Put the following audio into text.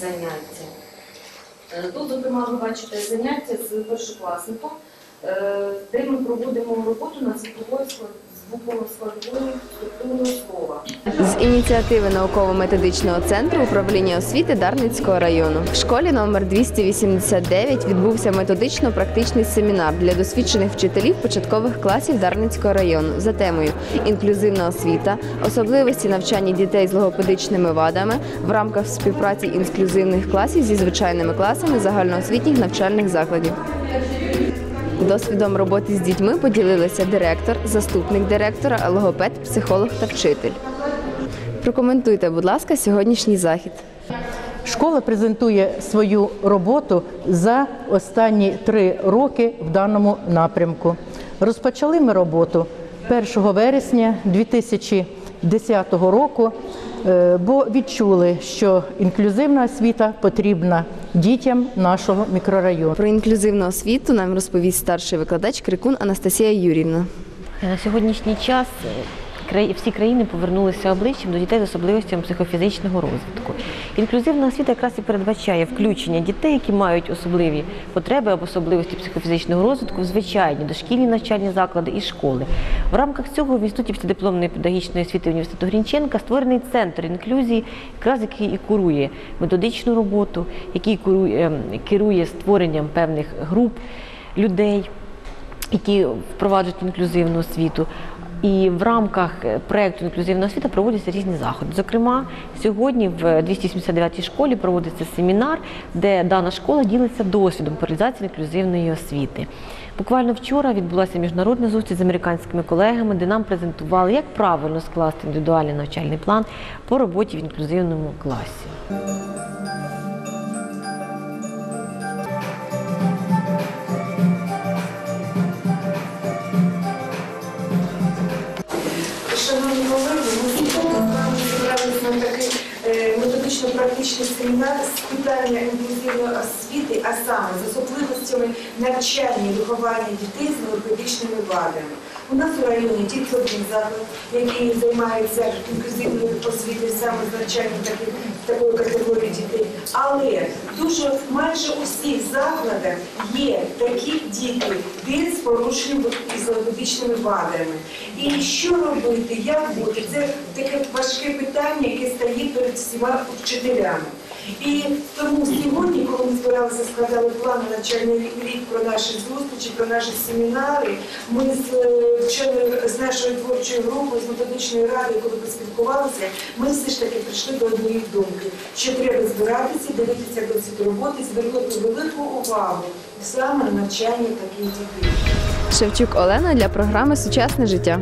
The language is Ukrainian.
заняття. Е, тут, зокрема, ви бачите заняття з першокласником, е, де ми проводимо роботу на світовою складною. З ініціативи науково-методичного центру управління освіти Дарницького району в школі номер 289 відбувся методично-практичний семінар для досвідчених вчителів початкових класів Дарницького району за темою інклюзивна освіта, особливості навчання дітей з логопедичними вадами в рамках співпраці інклюзивних класів зі звичайними класами загальноосвітніх навчальних закладів. Досвідом роботи з дітьми поділилися директор, заступник директора, логопед, психолог та вчитель. Прокоментуйте, будь ласка, сьогоднішній захід. Школа презентує свою роботу за останні три роки в даному напрямку. Розпочали ми роботу 1 вересня 2010 року, е, бо відчули, що інклюзивна освіта потрібна дітям нашого мікрорайону. Про інклюзивну освіту нам розповість старший викладач Крикун Анастасія Юрівна. На сьогоднішній час е, всі країни повернулися обличчям до дітей з особливостями психофізичного розвитку. Інклюзивна освіта якраз і передбачає включення дітей, які мають особливі потреби або особливості психофізичного розвитку в звичайні дошкільні навчальні заклади і школи. В рамках цього в інституті післядипломної педагогічної освіти університету Грінченка створений центр інклюзії, якраз який і курує методичну роботу, який курує, ем, керує створенням певних груп людей які впроваджують інклюзивну освіту. І в рамках е, проєкту інклюзивна освіта проводяться різні заходи. Зокрема, сьогодні в 279-й школі проводиться семінар, де дана школа ділиться досвідом по реалізації інклюзивної освіти. Буквально вчора відбулася міжнародна зустріч з американськими колегами, де нам презентували, як правильно скласти індивідуальний навчальний план по роботі в інклюзивному класі. Методично-практичний семінар з питання інклюзивної освіти, а саме з особливостями навчання і виховання дітей з логопедичними вадами. У нас у районі тільки один заклад, який займається інклюзивною освітою саме з навчанням таких, такої категорії дітей. Але дуже майже у всіх закладах є такі діти, діти з порушенням і з вадами. І що робити, як бути? Це таке важке питання, яке стає перед всіма вчителями. І тому сьогодні, коли ми збиралися, складали плани навчальний рік про наші зустрічі, про наші семінари, ми з е, вченою нашою творчою групою, з методичної ради, коли поспілкувалися, ми все ж таки прийшли до однієї думки, що треба збиратися, дивитися до цієї роботи, звернути велику увагу саме на навчання таких дітей. Шевчук Олена для програми Сучасне життя.